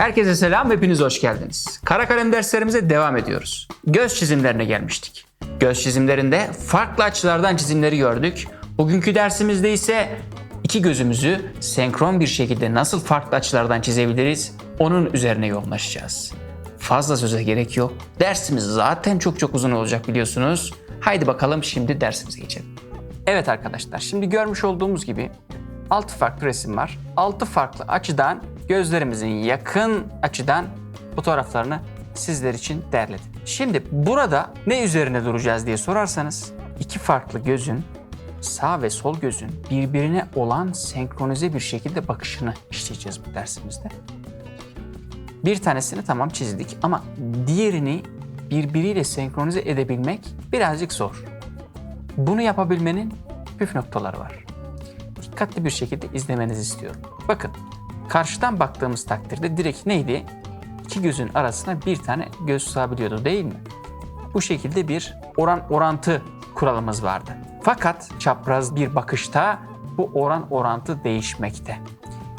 Herkese selam, hepiniz hoş geldiniz. Kara kalem derslerimize devam ediyoruz. Göz çizimlerine gelmiştik. Göz çizimlerinde farklı açılardan çizimleri gördük. Bugünkü dersimizde ise iki gözümüzü senkron bir şekilde nasıl farklı açılardan çizebiliriz onun üzerine yoğunlaşacağız. Fazla söze gerek yok. Dersimiz zaten çok çok uzun olacak biliyorsunuz. Haydi bakalım şimdi dersimize geçelim. Evet arkadaşlar şimdi görmüş olduğumuz gibi 6 farklı resim var. 6 farklı açıdan gözlerimizin yakın açıdan fotoğraflarını sizler için derledim. Şimdi burada ne üzerine duracağız diye sorarsanız iki farklı gözün sağ ve sol gözün birbirine olan senkronize bir şekilde bakışını işleyeceğiz bu dersimizde. Bir tanesini tamam çizdik ama diğerini birbiriyle senkronize edebilmek birazcık zor. Bunu yapabilmenin püf noktaları var dikkatli bir şekilde izlemenizi istiyorum. Bakın karşıdan baktığımız takdirde direkt neydi? İki gözün arasına bir tane göz sığabiliyordu değil mi? Bu şekilde bir oran orantı kuralımız vardı. Fakat çapraz bir bakışta bu oran orantı değişmekte.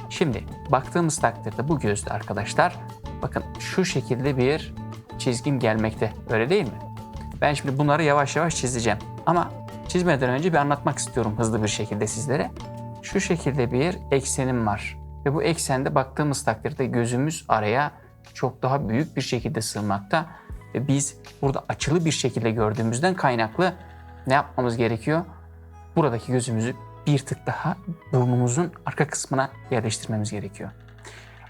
Şimdi baktığımız takdirde bu gözde arkadaşlar bakın şu şekilde bir çizgim gelmekte. Öyle değil mi? Ben şimdi bunları yavaş yavaş çizeceğim. Ama çizmeden önce bir anlatmak istiyorum hızlı bir şekilde sizlere. Şu şekilde bir eksenim var. Ve bu eksende baktığımız takdirde gözümüz araya çok daha büyük bir şekilde sığmakta. Ve biz burada açılı bir şekilde gördüğümüzden kaynaklı ne yapmamız gerekiyor? Buradaki gözümüzü bir tık daha burnumuzun arka kısmına yerleştirmemiz gerekiyor.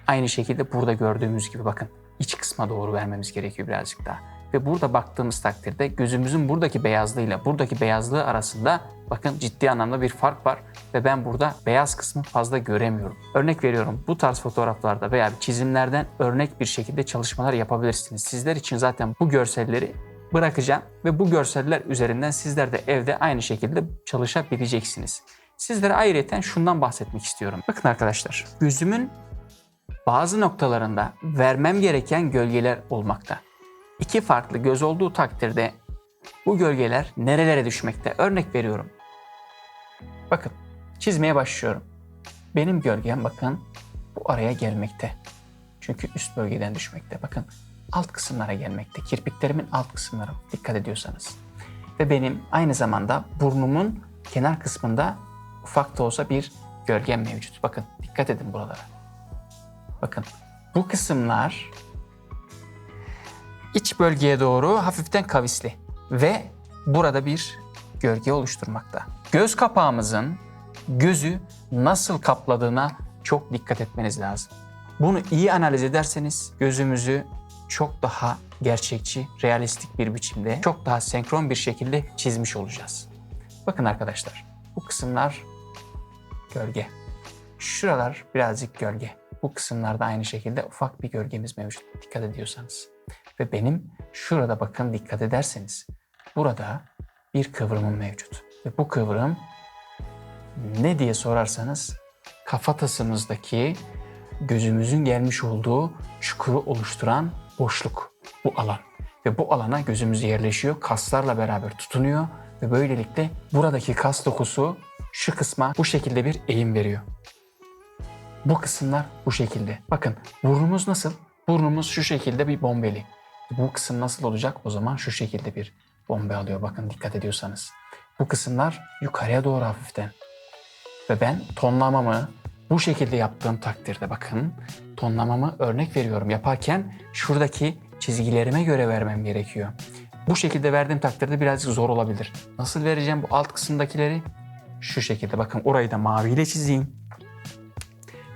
Aynı şekilde burada gördüğümüz gibi bakın iç kısma doğru vermemiz gerekiyor birazcık daha. Ve burada baktığımız takdirde gözümüzün buradaki beyazlığıyla buradaki beyazlığı arasında bakın ciddi anlamda bir fark var ve ben burada beyaz kısmı fazla göremiyorum. Örnek veriyorum bu tarz fotoğraflarda veya çizimlerden örnek bir şekilde çalışmalar yapabilirsiniz. Sizler için zaten bu görselleri bırakacağım ve bu görseller üzerinden sizler de evde aynı şekilde çalışabileceksiniz. Sizlere ayrıyeten şundan bahsetmek istiyorum. Bakın arkadaşlar gözümün bazı noktalarında vermem gereken gölgeler olmakta. İki farklı göz olduğu takdirde bu gölgeler nerelere düşmekte? Örnek veriyorum. Bakın çizmeye başlıyorum. Benim gölgem bakın bu araya gelmekte. Çünkü üst bölgeden düşmekte. Bakın alt kısımlara gelmekte. Kirpiklerimin alt kısımları dikkat ediyorsanız. Ve benim aynı zamanda burnumun kenar kısmında ufak da olsa bir gölgem mevcut. Bakın dikkat edin buralara. Bakın bu kısımlar iç bölgeye doğru hafiften kavisli ve burada bir gölge oluşturmakta. Göz kapağımızın gözü nasıl kapladığına çok dikkat etmeniz lazım. Bunu iyi analiz ederseniz gözümüzü çok daha gerçekçi, realistik bir biçimde, çok daha senkron bir şekilde çizmiş olacağız. Bakın arkadaşlar, bu kısımlar gölge. Şuralar birazcık gölge. Bu kısımlarda aynı şekilde ufak bir gölgemiz mevcut dikkat ediyorsanız. Ve benim şurada bakın dikkat ederseniz burada bir kıvrımım mevcut. Ve bu kıvrım ne diye sorarsanız kafatasımızdaki gözümüzün gelmiş olduğu çukuru oluşturan boşluk bu alan. Ve bu alana gözümüz yerleşiyor, kaslarla beraber tutunuyor ve böylelikle buradaki kas dokusu şu kısma bu şekilde bir eğim veriyor. Bu kısımlar bu şekilde. Bakın burnumuz nasıl? Burnumuz şu şekilde bir bombeli. Bu kısım nasıl olacak? O zaman şu şekilde bir bombe alıyor. Bakın dikkat ediyorsanız. Bu kısımlar yukarıya doğru hafiften. Ve ben tonlamamı bu şekilde yaptığım takdirde bakın tonlamamı örnek veriyorum yaparken şuradaki çizgilerime göre vermem gerekiyor. Bu şekilde verdiğim takdirde birazcık zor olabilir. Nasıl vereceğim bu alt kısımdakileri? Şu şekilde bakın orayı da maviyle çizeyim.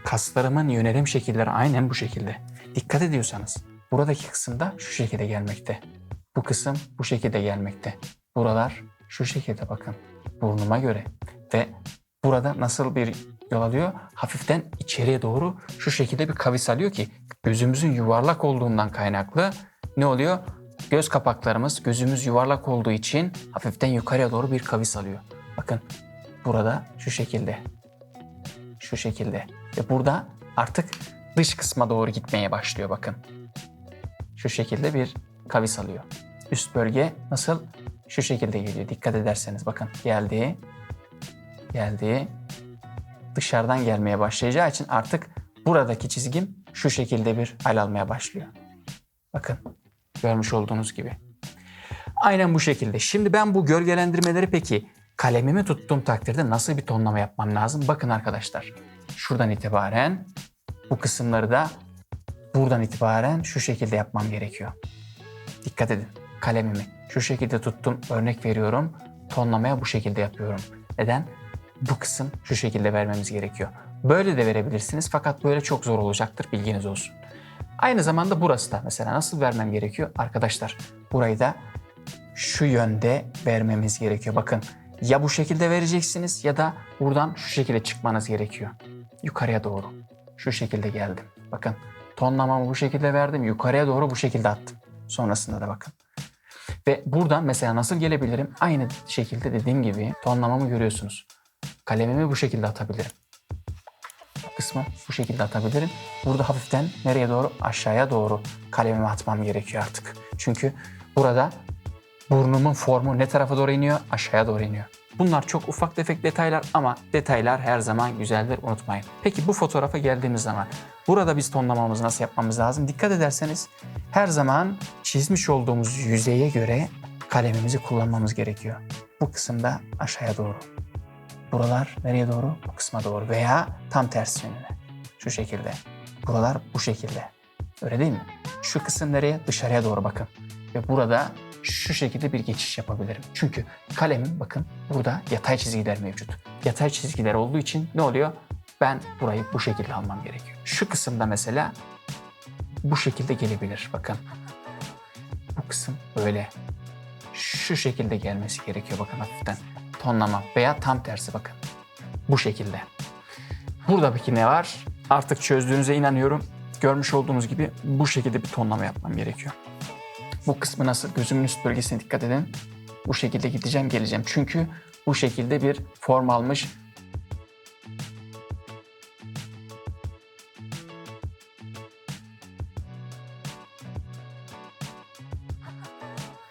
Kaslarımın yönelim şekilleri aynen bu şekilde. Dikkat ediyorsanız buradaki kısımda şu şekilde gelmekte. Bu kısım bu şekilde gelmekte. Buralar şu şekilde bakın burnuma göre ve burada nasıl bir yol alıyor? Hafiften içeriye doğru şu şekilde bir kavis alıyor ki gözümüzün yuvarlak olduğundan kaynaklı ne oluyor? Göz kapaklarımız gözümüz yuvarlak olduğu için hafiften yukarıya doğru bir kavis alıyor. Bakın burada şu şekilde. Şu şekilde. Ve burada artık dış kısma doğru gitmeye başlıyor bakın. Şu şekilde bir kavis alıyor. Üst bölge nasıl? Şu şekilde geliyor. Dikkat ederseniz bakın geldi. Geldi. Dışarıdan gelmeye başlayacağı için artık buradaki çizgim şu şekilde bir hal almaya başlıyor. Bakın görmüş olduğunuz gibi. Aynen bu şekilde. Şimdi ben bu gölgelendirmeleri peki kalemimi tuttuğum takdirde nasıl bir tonlama yapmam lazım? Bakın arkadaşlar. Şuradan itibaren bu kısımları da buradan itibaren şu şekilde yapmam gerekiyor. Dikkat edin. Kalemimi şu şekilde tuttum. Örnek veriyorum. Tonlamaya bu şekilde yapıyorum. Neden? Bu kısım şu şekilde vermemiz gerekiyor. Böyle de verebilirsiniz fakat böyle çok zor olacaktır bilginiz olsun. Aynı zamanda burası da mesela nasıl vermem gerekiyor? Arkadaşlar burayı da şu yönde vermemiz gerekiyor. Bakın ya bu şekilde vereceksiniz ya da buradan şu şekilde çıkmanız gerekiyor. Yukarıya doğru. Şu şekilde geldim. Bakın tonlamamı bu şekilde verdim. Yukarıya doğru bu şekilde attım. Sonrasında da bakın. Ve buradan mesela nasıl gelebilirim? Aynı şekilde dediğim gibi tonlamamı görüyorsunuz. Kalemimi bu şekilde atabilirim. Kısmı bu şekilde atabilirim. Burada hafiften nereye doğru? Aşağıya doğru kalemimi atmam gerekiyor artık. Çünkü burada burnumun formu ne tarafa doğru iniyor? Aşağıya doğru iniyor. Bunlar çok ufak tefek detaylar ama detaylar her zaman güzeldir unutmayın. Peki bu fotoğrafa geldiğimiz zaman burada biz tonlamamızı nasıl yapmamız lazım? Dikkat ederseniz her zaman çizmiş olduğumuz yüzeye göre kalemimizi kullanmamız gerekiyor. Bu kısımda aşağıya doğru. Buralar nereye doğru? Bu kısma doğru veya tam tersi yönüne. Şu şekilde. Buralar bu şekilde. Öyle değil mi? Şu kısım nereye? Dışarıya doğru bakın. Ve burada şu şekilde bir geçiş yapabilirim. Çünkü kalemim bakın burada yatay çizgiler mevcut. Yatay çizgiler olduğu için ne oluyor? Ben burayı bu şekilde almam gerekiyor. Şu kısımda mesela bu şekilde gelebilir. Bakın. Bu kısım böyle. Şu şekilde gelmesi gerekiyor bakın hafiften. Tonlama veya tam tersi bakın. Bu şekilde. Burada peki ne var? Artık çözdüğünüze inanıyorum. Görmüş olduğunuz gibi bu şekilde bir tonlama yapmam gerekiyor. Bu kısmı nasıl? Gözümün üst bölgesine dikkat edin. Bu şekilde gideceğim geleceğim. Çünkü bu şekilde bir form almış.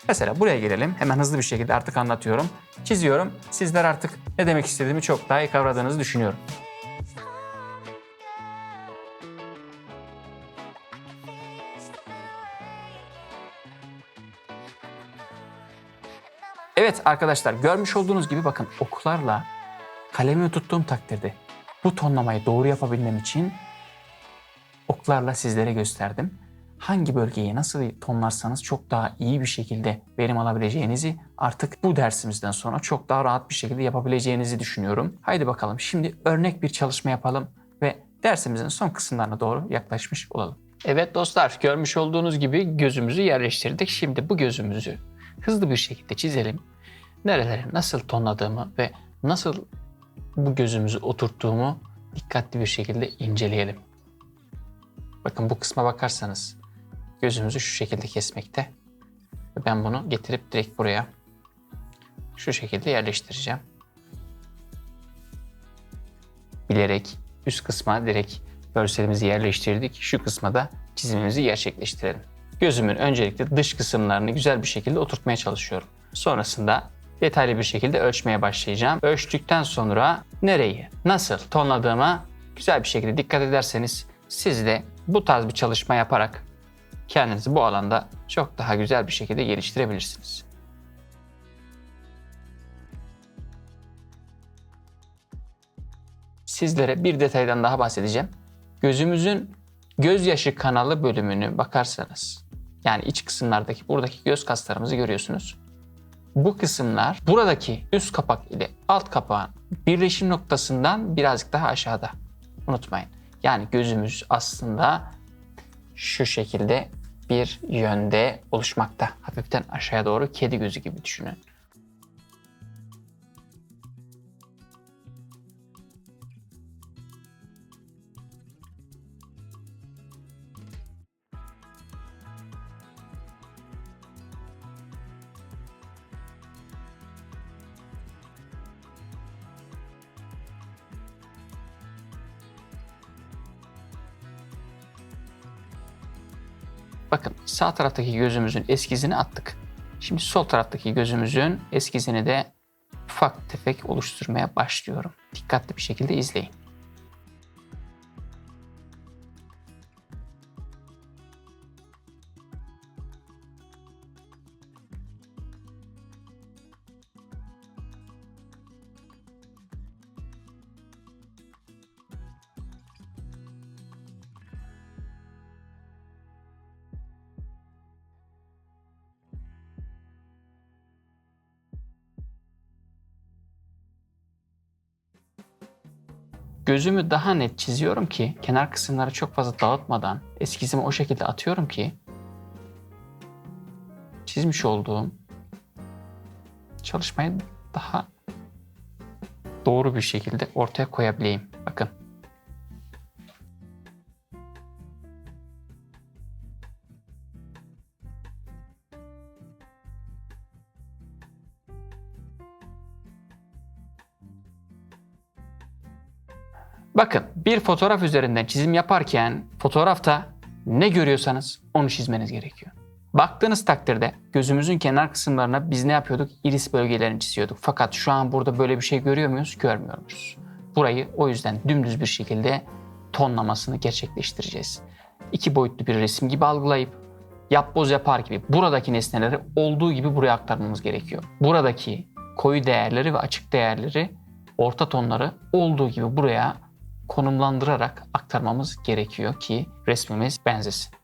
Mesela buraya gelelim. Hemen hızlı bir şekilde artık anlatıyorum. Çiziyorum. Sizler artık ne demek istediğimi çok daha iyi kavradığınızı düşünüyorum. Evet arkadaşlar görmüş olduğunuz gibi bakın oklarla kalemimi tuttuğum takdirde bu tonlamayı doğru yapabilmem için oklarla sizlere gösterdim. Hangi bölgeyi nasıl tonlarsanız çok daha iyi bir şekilde verim alabileceğinizi artık bu dersimizden sonra çok daha rahat bir şekilde yapabileceğinizi düşünüyorum. Haydi bakalım şimdi örnek bir çalışma yapalım ve dersimizin son kısımlarına doğru yaklaşmış olalım. Evet dostlar görmüş olduğunuz gibi gözümüzü yerleştirdik. Şimdi bu gözümüzü hızlı bir şekilde çizelim. Nerelere nasıl tonladığımı ve nasıl bu gözümüzü oturttuğumu dikkatli bir şekilde inceleyelim. Bakın bu kısma bakarsanız gözümüzü şu şekilde kesmekte. Ben bunu getirip direkt buraya şu şekilde yerleştireceğim. Bilerek üst kısma direkt görselimizi yerleştirdik. Şu kısma da çizimimizi gerçekleştirelim. Gözümün öncelikle dış kısımlarını güzel bir şekilde oturtmaya çalışıyorum. Sonrasında detaylı bir şekilde ölçmeye başlayacağım. Ölçtükten sonra nereyi, nasıl tonladığıma güzel bir şekilde dikkat ederseniz siz de bu tarz bir çalışma yaparak kendinizi bu alanda çok daha güzel bir şekilde geliştirebilirsiniz. Sizlere bir detaydan daha bahsedeceğim. Gözümüzün gözyaşı kanalı bölümünü bakarsanız yani iç kısımlardaki buradaki göz kaslarımızı görüyorsunuz. Bu kısımlar buradaki üst kapak ile alt kapağın birleşim noktasından birazcık daha aşağıda. Unutmayın. Yani gözümüz aslında şu şekilde bir yönde oluşmakta. Hafiften aşağıya doğru kedi gözü gibi düşünün. Bakın sağ taraftaki gözümüzün eskizini attık. Şimdi sol taraftaki gözümüzün eskizini de ufak tefek oluşturmaya başlıyorum. Dikkatli bir şekilde izleyin. Gözümü daha net çiziyorum ki kenar kısımları çok fazla dağıtmadan eskizimi o şekilde atıyorum ki çizmiş olduğum çalışmayı daha doğru bir şekilde ortaya koyabileyim. Bakın. Bakın bir fotoğraf üzerinden çizim yaparken fotoğrafta ne görüyorsanız onu çizmeniz gerekiyor. Baktığınız takdirde gözümüzün kenar kısımlarına biz ne yapıyorduk? Iris bölgelerini çiziyorduk. Fakat şu an burada böyle bir şey görüyor muyuz? Görmüyoruz. Burayı o yüzden dümdüz bir şekilde tonlamasını gerçekleştireceğiz. İki boyutlu bir resim gibi algılayıp yapboz yapar gibi buradaki nesneleri olduğu gibi buraya aktarmamız gerekiyor. Buradaki koyu değerleri ve açık değerleri, orta tonları olduğu gibi buraya konumlandırarak aktarmamız gerekiyor ki resmimiz benzesin.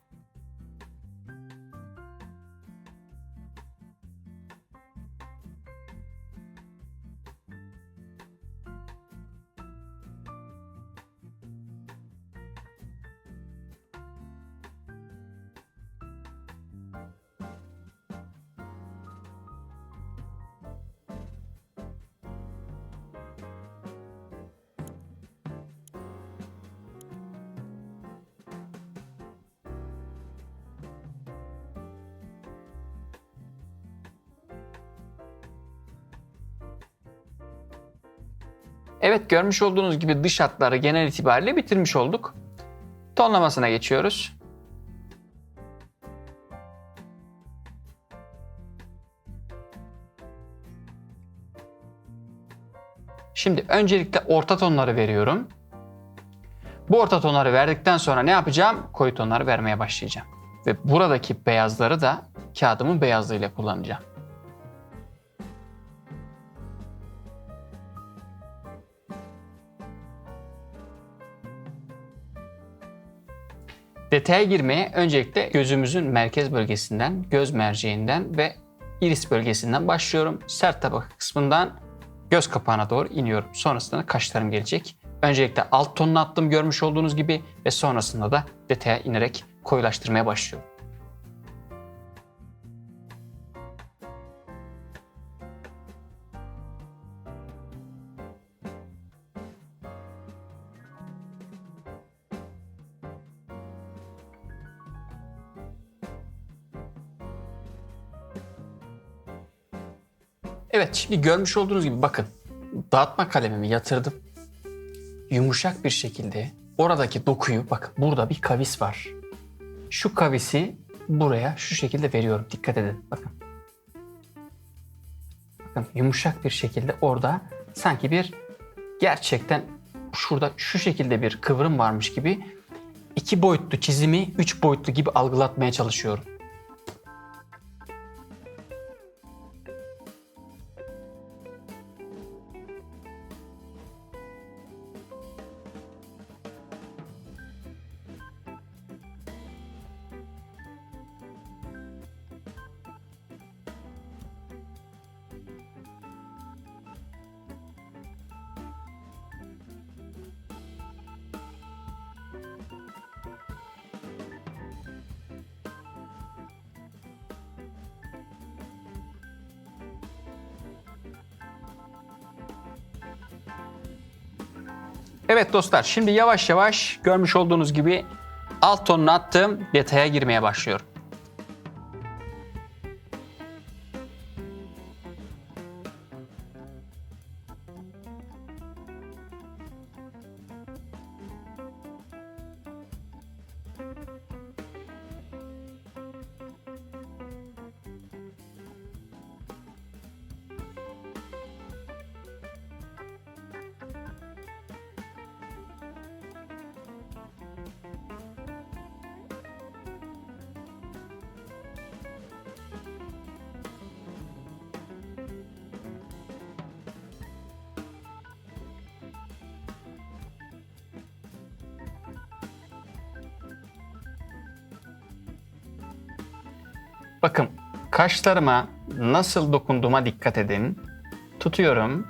Evet görmüş olduğunuz gibi dış hatları genel itibariyle bitirmiş olduk. Tonlamasına geçiyoruz. Şimdi öncelikle orta tonları veriyorum. Bu orta tonları verdikten sonra ne yapacağım? Koyu tonları vermeye başlayacağım. Ve buradaki beyazları da kağıdımın beyazlığıyla kullanacağım. Detaya girmeye öncelikle gözümüzün merkez bölgesinden, göz merceğinden ve iris bölgesinden başlıyorum. Sert tabaka kısmından göz kapağına doğru iniyorum. Sonrasında kaşlarım gelecek. Öncelikle alt tonunu attım görmüş olduğunuz gibi ve sonrasında da detaya inerek koyulaştırmaya başlıyorum. Evet şimdi görmüş olduğunuz gibi bakın dağıtma kalemimi yatırdım. Yumuşak bir şekilde oradaki dokuyu bak burada bir kavis var. Şu kavisi buraya şu şekilde veriyorum. Dikkat edin bakın. Bakın yumuşak bir şekilde orada sanki bir gerçekten şurada şu şekilde bir kıvrım varmış gibi iki boyutlu çizimi üç boyutlu gibi algılatmaya çalışıyorum. Evet dostlar şimdi yavaş yavaş görmüş olduğunuz gibi alt tonunu attım detaya girmeye başlıyorum. Bakın kaşlarıma nasıl dokunduğuma dikkat edin. Tutuyorum.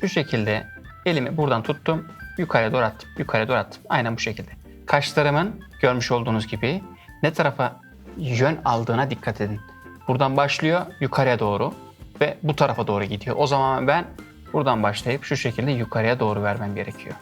Şu şekilde elimi buradan tuttum. Yukarıya doğru attım. Yukarıya doğru attım. Aynen bu şekilde. Kaşlarımın görmüş olduğunuz gibi ne tarafa yön aldığına dikkat edin. Buradan başlıyor yukarıya doğru ve bu tarafa doğru gidiyor. O zaman ben buradan başlayıp şu şekilde yukarıya doğru vermem gerekiyor.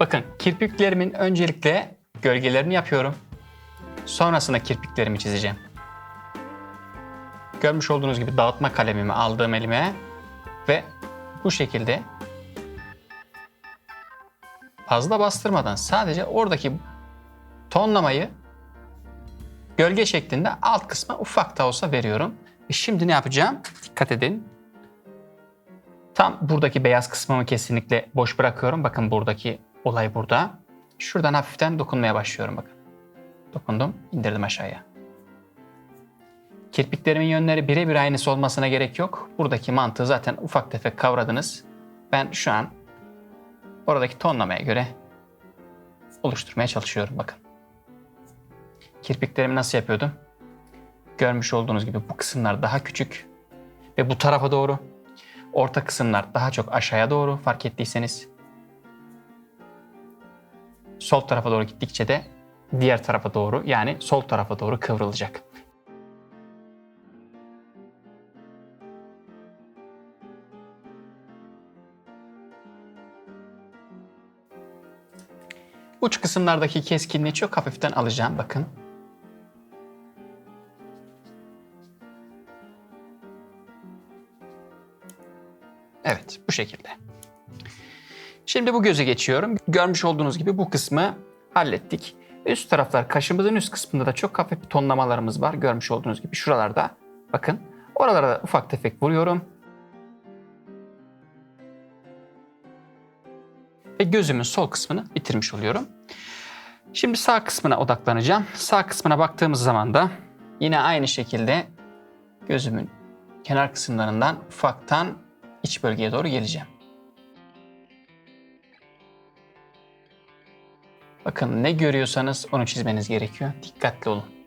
Bakın kirpiklerimin öncelikle gölgelerini yapıyorum. Sonrasında kirpiklerimi çizeceğim. Görmüş olduğunuz gibi dağıtma kalemimi aldığım elime ve bu şekilde fazla bastırmadan sadece oradaki tonlamayı gölge şeklinde alt kısma ufak da olsa veriyorum. Ve şimdi ne yapacağım? Dikkat edin. Tam buradaki beyaz kısmımı kesinlikle boş bırakıyorum. Bakın buradaki olay burada. Şuradan hafiften dokunmaya başlıyorum bakın. Dokundum, indirdim aşağıya. Kirpiklerimin yönleri birebir aynısı olmasına gerek yok. Buradaki mantığı zaten ufak tefek kavradınız. Ben şu an oradaki tonlamaya göre oluşturmaya çalışıyorum bakın. Kirpiklerimi nasıl yapıyordum? Görmüş olduğunuz gibi bu kısımlar daha küçük ve bu tarafa doğru. Orta kısımlar daha çok aşağıya doğru fark ettiyseniz. Sol tarafa doğru gittikçe de diğer tarafa doğru yani sol tarafa doğru kıvrılacak. Uç kısımlardaki keskinliği çok hafiften alacağım bakın. Evet bu şekilde. Şimdi bu göze geçiyorum. Görmüş olduğunuz gibi bu kısmı hallettik. Üst taraflar kaşımızın üst kısmında da çok hafif tonlamalarımız var. Görmüş olduğunuz gibi şuralarda. Bakın oralara da ufak tefek vuruyorum. Ve gözümün sol kısmını bitirmiş oluyorum. Şimdi sağ kısmına odaklanacağım. Sağ kısmına baktığımız zaman da yine aynı şekilde gözümün kenar kısımlarından ufaktan iç bölgeye doğru geleceğim. Bakın ne görüyorsanız onu çizmeniz gerekiyor. Dikkatli olun.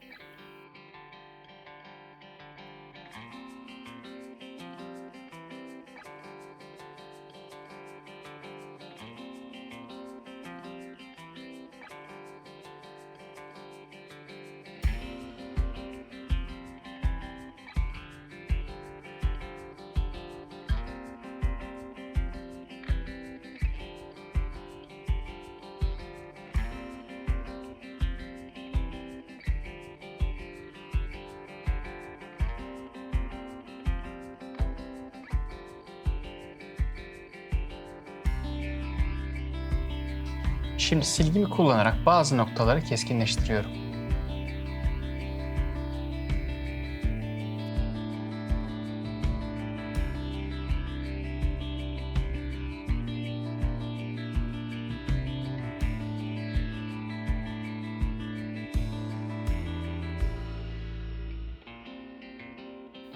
Şimdi silgimi kullanarak bazı noktaları keskinleştiriyorum.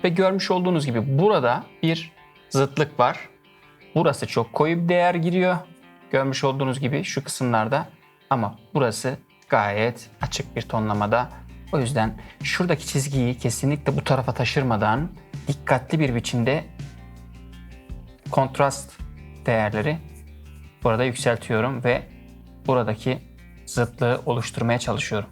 Ve görmüş olduğunuz gibi burada bir zıtlık var. Burası çok koyu bir değer giriyor. Görmüş olduğunuz gibi şu kısımlarda ama burası gayet açık bir tonlamada. O yüzden şuradaki çizgiyi kesinlikle bu tarafa taşırmadan dikkatli bir biçimde kontrast değerleri burada yükseltiyorum ve buradaki zıtlığı oluşturmaya çalışıyorum.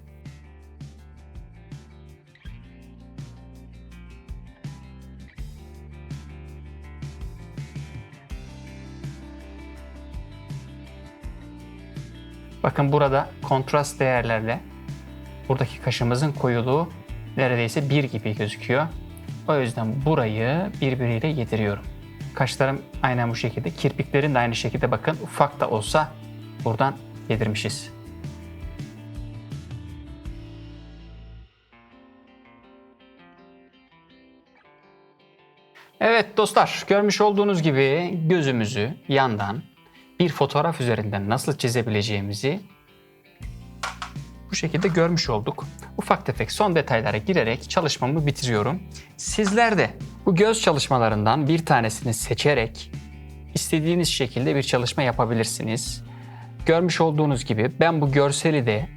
Bakın burada kontrast değerlerle buradaki kaşımızın koyuluğu neredeyse bir gibi gözüküyor. O yüzden burayı birbiriyle yediriyorum. Kaşlarım aynen bu şekilde. Kirpiklerin de aynı şekilde bakın ufak da olsa buradan yedirmişiz. Evet dostlar görmüş olduğunuz gibi gözümüzü yandan bir fotoğraf üzerinden nasıl çizebileceğimizi bu şekilde görmüş olduk. Ufak tefek son detaylara girerek çalışmamı bitiriyorum. Sizler de bu göz çalışmalarından bir tanesini seçerek istediğiniz şekilde bir çalışma yapabilirsiniz. Görmüş olduğunuz gibi ben bu görseli de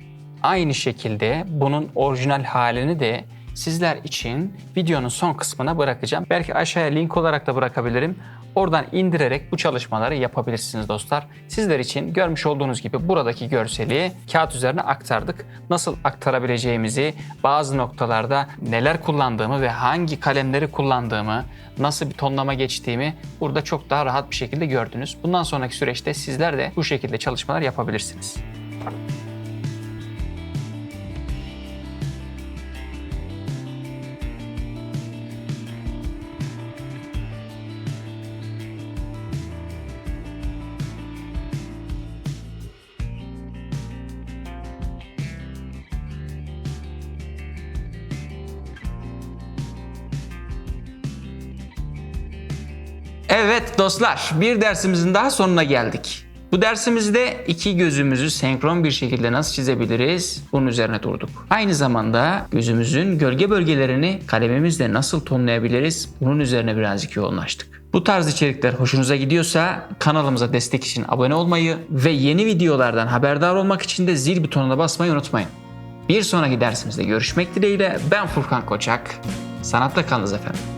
aynı şekilde bunun orijinal halini de sizler için videonun son kısmına bırakacağım. Belki aşağıya link olarak da bırakabilirim. Oradan indirerek bu çalışmaları yapabilirsiniz dostlar. Sizler için görmüş olduğunuz gibi buradaki görseli kağıt üzerine aktardık. Nasıl aktarabileceğimizi, bazı noktalarda neler kullandığımı ve hangi kalemleri kullandığımı, nasıl bir tonlama geçtiğimi burada çok daha rahat bir şekilde gördünüz. Bundan sonraki süreçte sizler de bu şekilde çalışmalar yapabilirsiniz. Evet dostlar, bir dersimizin daha sonuna geldik. Bu dersimizde iki gözümüzü senkron bir şekilde nasıl çizebiliriz bunun üzerine durduk. Aynı zamanda gözümüzün gölge bölgelerini kalemimizle nasıl tonlayabiliriz bunun üzerine birazcık yoğunlaştık. Bu tarz içerikler hoşunuza gidiyorsa kanalımıza destek için abone olmayı ve yeni videolardan haberdar olmak için de zil butonuna basmayı unutmayın. Bir sonraki dersimizde görüşmek dileğiyle ben Furkan Koçak. Sanatta kalınız efendim.